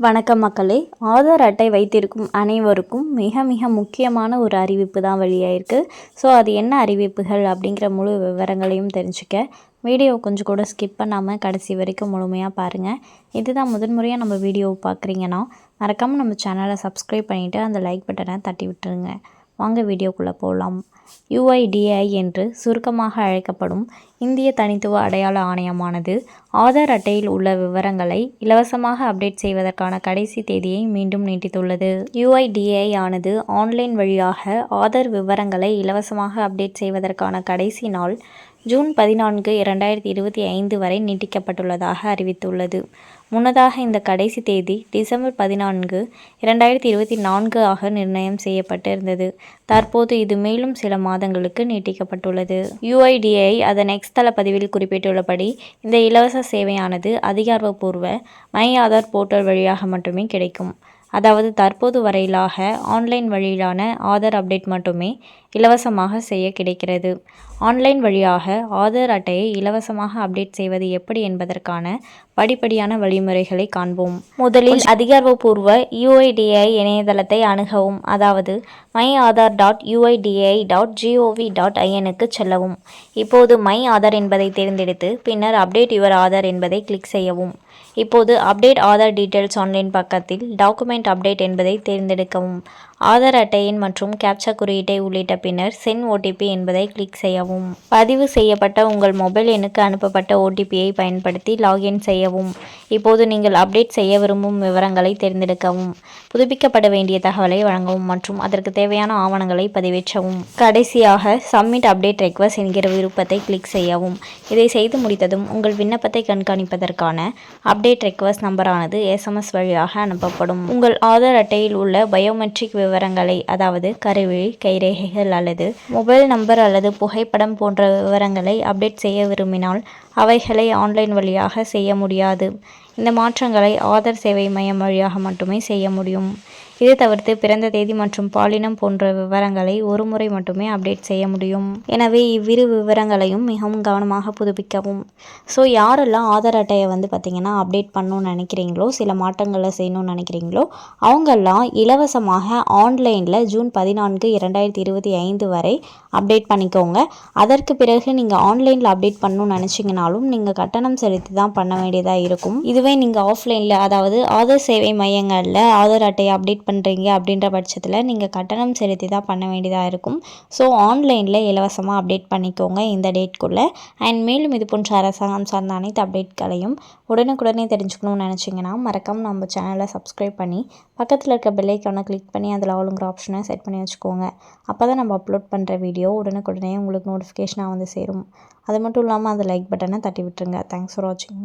வணக்கம் மக்களே. ஆதார் அட்டை வைத்திருக்கும் அனைவருக்கும் மிக மிக முக்கியமான ஒரு அறிவிப்பு தான் வெளியாயிருக்கு. ஸோ அது என்ன அறிவிப்புகள் அப்படிங்கிற முழு விவரங்களையும் தெரிஞ்சுக்க. வீடியோ கொஞ்சம் கூட ஸ்கிப் பண்ணாமல் கடைசி வரைக்கும் முழுமையாக பாருங்கள் இதுதான் முதன்முறையாக நம்ம வீடியோ பார்க்குறீங்கன்னா மறக்காமல் நம்ம சேனலை சப்ஸ்கிரைப் பண்ணிவிட்டு அந்த லைக் பட்டனை தட்டி விட்டுருங்க. வாங்க வீடியோக்குள்ளே போகலாம் யுஐடிஐ என்று சுருக்கமாக அழைக்கப்படும் இந்திய தனித்துவ அடையாள ஆணையமானது ஆதார் அட்டையில் உள்ள விவரங்களை இலவசமாக அப்டேட் செய்வதற்கான கடைசி தேதியை மீண்டும் நீட்டித்துள்ளது. யுஐடிஐ ஆனது ஆன்லைன் வழியாக ஆதார் விவரங்களை இலவசமாக அப்டேட் செய்வதற்கான கடைசி நாள் ஜூன் பதினான்கு இரண்டாயிரத்தி இருபத்தி ஐந்து வரை நீட்டிக்கப்பட்டுள்ளதாக அறிவித்துள்ளது. முன்னதாக இந்த கடைசி தேதி டிசம்பர் பதினான்கு இரண்டாயிரத்தி இருபத்தி நான்கு ஆக நிர்ணயம் செய்யப்பட்டிருந்தது. தற்போது இது மேலும் சில மாதங்களுக்கு நீட்டிக்கப்பட்டுள்ளது. யுஐடிஐ அதன் எக்ஸ் தள பதிவில் குறிப்பிட்டுள்ளபடி இந்த இலவச சேவையானது அதிகாரப்பூர்வ மை ஆதார் போர்ட்டல் வழியாக மட்டுமே கிடைக்கும். அதாவது தற்போது வரையிலாக ஆன்லைன் வழியிலான ஆதார் அப்டேட் மட்டுமே இலவசமாக செய்ய கிடைக்கிறது. ஆன்லைன் வழியாக ஆதார் அட்டையை இலவசமாக அப்டேட் செய்வது எப்படி என்பதற்கான படிப்படியான வழிமுறைகளை காண்போம். முதலில் அதிகாரப்பூர்வ யுஐடிஐ இணையதளத்தை அணுகவும். அதாவது my Aadhaar dot UIDAI dot gov dot ஐஎனுக்கு செல்லவும். இப்போது மை ஆதார் என்பதை தேர்ந்தெடுத்து பின்னர் அப்டேட் யுவர் ஆதார் என்பதை கிளிக் செய்யவும். இப்போது அப்டேட் ஆதார் டீட்டெயில்ஸ் ஆன்லைன் பக்கத்தில் டாக்குமெண்ட் அப்டேட் என்பதை தேர்ந்தெடுக்கவும். ஆதார் அட்டையின் மற்றும் கேப்சா குறியீட்டை உள்ளிட்ட பின்னர் சென் ஓடிபி என்பதை கிளிக் செய்யவும். பதிவு செய்யப்பட்ட உங்கள் மொபைல் எண்ணுக்கு அனுப்பப்பட்ட ஓடிபியை பயன்படுத்தி லாகின் செய்யவும். இப்போது நீங்கள் அப்டேட் செய்ய விரும்பும் விவரங்களை தேர்ந்தெடுக்கவும். புதுப்பிக்கப்பட வேண்டிய தகவலை வழங்கவும் மற்றும் அதற்கு தேவையான ஆவணங்களை பதிவேற்றவும். கடைசியாக சப்மிட் அப்டேட் ரெக்வஸ்ட் என்கிற விருப்பத்தை கிளிக் செய்யவும். இதை செய்து முடித்ததும் உங்கள் விண்ணப்பத்தை கண்காணிப்பதற்கான அப்டேட் ரெக்வஸ்ட் நம்பரானது எஸ்எம்எஸ் வழியாக அனுப்பப்படும். உங்கள் ஆதார் அட்டையில் உள்ள பயோமெட்ரிக் விவரங்களை அதாவது கருவிழி கைரேகைகள் அல்லது மொபைல் நம்பர் அல்லது புகைப்படம் போன்ற விவரங்களை அப்டேட் செய்ய விரும்பினால் அவைகளை ஆன்லைன் வழியாக செய்ய முடியாது. இந்த மாற்றங்களை ஆதார் சேவை மையம் வழியாக மட்டுமே செய்ய முடியும். இது தவிர்த்து பிறந்த தேதி மற்றும் பாலினம் போன்ற விவரங்களை ஒரு முறை மட்டுமே அப்டேட் செய்ய முடியும். எனவே இவ்விரு விவரங்களையும் மிகவும் கவனமாக புதுப்பிக்கவும். ஸோ யாரெல்லாம் ஆதார் அட்டையை வந்து பார்த்திங்கன்னா அப்டேட் பண்ணணும்னு நினைக்கிறீங்களோ சில மாற்றங்களை செய்யணும்னு நினைக்கிறீங்களோ அவங்கெல்லாம் இலவசமாக ஆன்லைனில் ஜூன் பதினான்கு இரண்டாயிரத்தி இருபத்தி ஐந்து வரை அப்டேட் பண்ணிக்கோங்க. அதற்கு பிறகு நீங்கள் ஆன்லைனில் அப்டேட் பண்ணணும்னு நினச்சிங்கனாலும் நீங்கள் கட்டணம் செலுத்தி தான் பண்ண வேண்டியதாக இருக்கும். இதுவே நீங்கள் ஆஃப்லைனில் அதாவது ஆதார் சேவை மையங்களில் ஆதார் அட்டையை அப்டேட் பண்ணுறீங்க அப்படின்ற பட்சத்தில் நீங்கள் கட்டணம் செலுத்தி தான் பண்ண வேண்டியதாக இருக்கும். ஸோ ஆன்லைனில் இலவசமாக அப்டேட் பண்ணிக்கோங்க இந்த டேட்குள்ளே அண்ட் மேலும் இது போன்ற அரசாங்கம் சார்ந்த அனைத்து அப்டேட்களையும் உடனுக்குடனே தெரிஞ்சுக்கணும்னு நினச்சிங்கன்னா மறக்காமல் நம்ம சேனலை சப்ஸ்கிரைப் பண்ணி பக்கத்தில் இருக்க பெல்லைக்கான கிளிக் பண்ணி அதில் ஆளுங்கிற ஆப்ஷனை செட் பண்ணி வச்சுக்கோங்க. அப்போ தான் நம்ம அப்லோட் பண்ணுற வீடியோ உடனுக்குடனே உங்களுக்கு நோட்டிஃபிகேஷனாக வந்து சேரும். அது மட்டும் இல்லாமல் அந்த லைக் பட்டனை தட்டி விட்டுருங்க. தேங்க்ஸ் ஃபார் வாட்சிங்